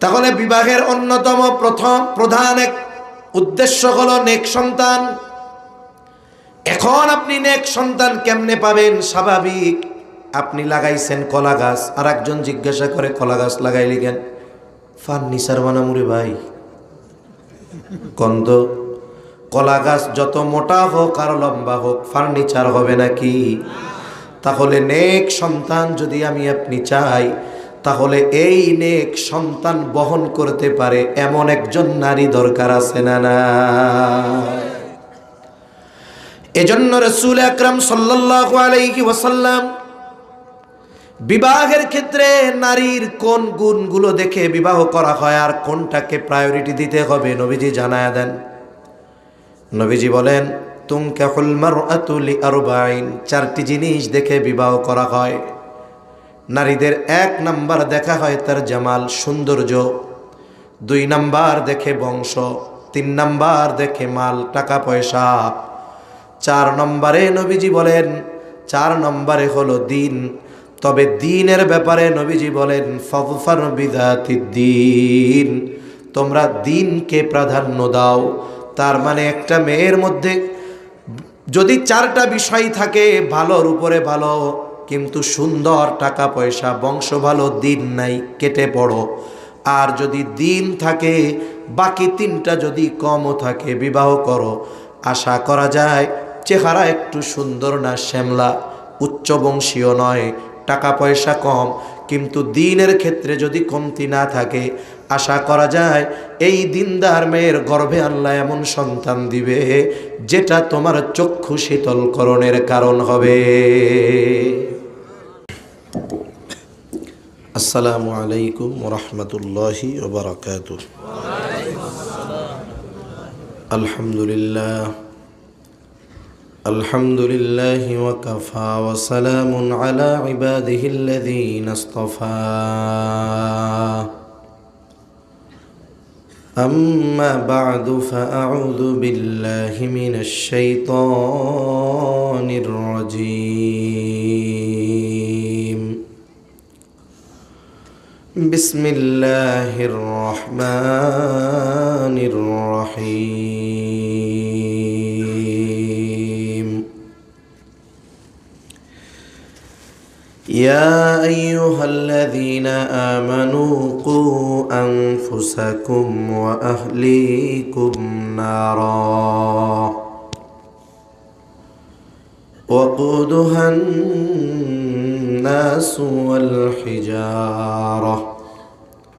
তাহলে বিবাহের অন্যতম প্রথম প্রধান এক উদ্দেশ্য হলো নেক সন্তান। এখন আপনি নেক সন্তান কেমনে পাবেন? স্বাভাবিক। আপনি লাগাইছেন কলা গাছ। আর একজন জিজ্ঞাসা করে, কলা গাছ লাগাইলি কেন? ফার্নিচার বানামুরে ভাই। কন্দ কলা গাছ যত মোটা হোক আর লম্বা হোক, ফার্নিচার হবে নাকি? তাহলে নেক সন্তান যদি আমি আপনি চাই তাহলে এই নেক সন্তান বহন করতে পারে এমন একজন নারী দরকার আছে না না? এজন্য রসুল আকরাম সাল্লাল্লাহু আলাইহি ওয়াসাল্লাম বিবাহের ক্ষেত্রে নারীর কোন গুণগুলো দেখে বিবাহ করা হয় আর কোনটাকে প্রায়োরিটি দিতে হবে নবীজি জানায় দেন। নবীজি বলেন, তুমকাহুল মারআতু লিআরবাইন চারটি জিনিস দেখে বিবাহ করা হয়। নারীদের এক নাম্বার দেখা হয় তার জামাল সৌন্দর্য। দুই নাম্বার দেখে বংশ, তিন নাম্বার দেখে মাল, টাকা, পয়সা। চার নম্বরে নবীজি বলেন, চার নম্বরে হলো দিন। তবে দিনের ব্যাপারে নবীজি বলেন ফফার দিন। তোমরা দিনকে প্রাধান্য দাও। তার মানে একটা মেয়ের মধ্যে যদি চারটা বিষয় থাকে, ভালোর উপরে ভালো। কিন্তু সুন্দর টাকা পয়সা, বংশ ভালো, দিন নাই, কেটে পড়ো। আর যদি দিন থাকে, বাকি তিনটা যদি কমও থাকে, বিবাহ করো। আশা করা যায়, চেহারা একটু সুন্দর না শ্যামলা। উচ্চবংশীয় নয়, টাকা পয়সা কম, কিন্তু দিনের ক্ষেত্রে যদি কমতি না থাকে, আশা করা যায়, এই দিনদার মেয়ের গর্ভে আল্লাহ এমন সন্তান দিবে, যেটা তোমার চক্ষু শীতলকরণের কারণ হবে। আসসালামু আলাইকুম রহমতুল্লাহি ওবরাকাত আলহামদুলিল্লাহ الحمد لله وكفى وسلام على عباده الذين اصطفى أما بعد فأعوذ بالله من الشيطان الرجيم بسم الله الرحمن الرحيم. يا أيها الذين آمنوا قوا أنفسكم وأهليكم نارا وقودها الناس والحجارة.